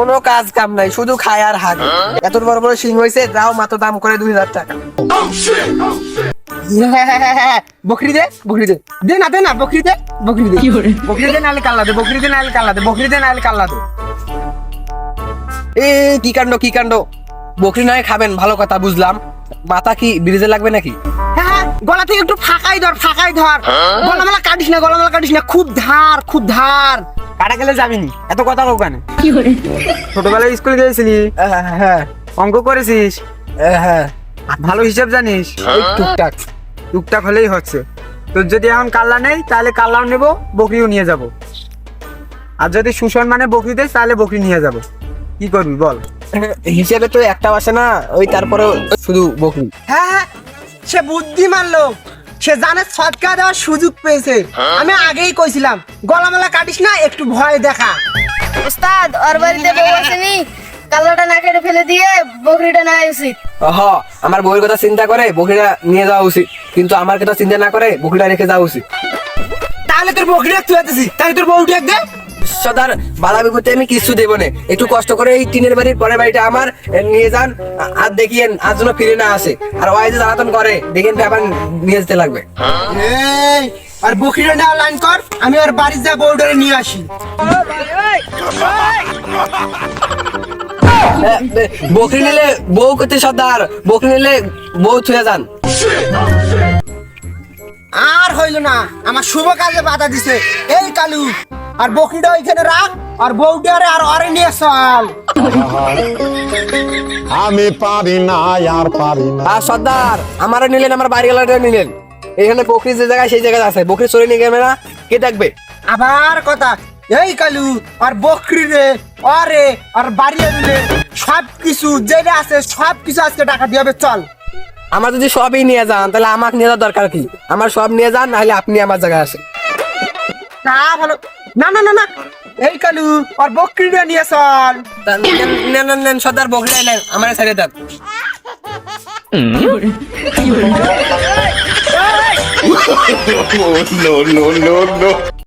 কোনো কাজ কাম নাই শুধু খায় আর হাগে এত বড় বড় সিং হয়েছে তাও মাত্র দাম করে দুই হাজার টাকা। বকরি দে বকরি দে। দে না দে না বকরি দে বকরি দে। বকরি দে নাহলে কাল্লা দে বকরি দে নাহলে কাল্লা দে বকরি দে নাহলে কাল্লা দে। এ কি কাণ্ড কি কাণ্ড? বকরি নয় খাবেন ভালো কথা বুঝলাম। মাথা কি ব্রিজে লাগবে নাকি? হ্যাঁ গলা থেকে একটু ফাঁকাই ধর ফাঁকাই ধর। গলামালা কাটিস না গলামালা কাটিস না খুব ধার খুব ধার। কাটা গেলে যাবিনি? এত কথা ওখানে ছোটবেলায় স্কুলে গিয়েছিলি? হ্যাঁ অঙ্ক করেছিস? হ্যাঁ ভালো হিসাব জানিস? টুকটাক। টুকটাক হলেই হচ্ছে। তোর যদি এখন কাল্লা নেই তাহলে কাল্লাও নেব বকরিও নিয়ে যাব। আর যদি সুসম্মানে বকরি দেয় তাহলে বকরি নিয়ে যাব। কি করবি বল? হিসেবে তো একটা আসে না ওই তারপরে শুধু বকরি। হ্যাঁ হ্যাঁ। সে বুদ্ধিমান লোক। সে জানে ছটকা দেওয়ার সুযোগ পেয়েছে। আমি আগেই কইছিলাম গলামালা কাটিস না একটু ভয় দেখা। ওস্তাদ ওর বাড়িতে বউ আসেনি। কালোটা না কেটে ফেলে দিয়ে বকরিটা নেওয়া উচিত। হ আমার বউয়ের কথা চিন্তা করে বকরিটা নিয়ে যাওয়া উচিত। কিন্তু আমার কথা চিন্তা না করে বকরিটা রেখে যাওয়া উচিত। তাহলে তোর বকরিটা তুই তাহলে তোর বউটি এক দে। সদার বাধা বিপত্তি আমি কিছু দেবো না। একটু কষ্ট করে এই টিনের বাড়ির পরের বাড়িটা আমার নিয়ে যান। আর দেখিয়েন আজ যেন ফিরে না আসে। আর ওয়াই যে জ্বালাতন করে দেখেন আবার নিয়ে যেতে লাগবে। আর বকরিটা নেওয়া লাইন কর আমি ওর বাড়ির যা বউটারে নিয়ে আসি। বকরি নিলে বউ করতে সর্দার বকরি নিলে বউ ছুঁয়ে যান। আর হইল না আমার শুভ কাজে বাধা দিছে এই কালু। আর বকরিটা ওইখানে রাখ আর বউটারে আর অরে নিয়ে চল। আমি পারি না আর পারি না। আর সর্দার আমারও নিলেন আমার বাড়ি গেলাটা নিলেন। এখানে বকরি যে জায়গায় সেই জায়গায় আছে। বকরি চলে নিয়ে গেবে না কে দেখবে? আবার কথা এই কালু আর বকরি রে অরে আর বাড়ি দিলে সব কিছু যেটা আছে সব কিছু আজকে টাকা দিয়ে হবে চল। আমার যদি সবই নিয়ে যান তাহলে আমাকে নিয়ে যাওয়ার দরকার কি? আমার সব নিয়ে যান নাহলে আপনি আমার জায়গায় আসেন। তা ভালো না না না না। এই কালু আর বকরিটা নিয়ে চল। তা নেন নেন সর্দার বকরি এলেন আমার ছেড়ে দেন no, no, no, no.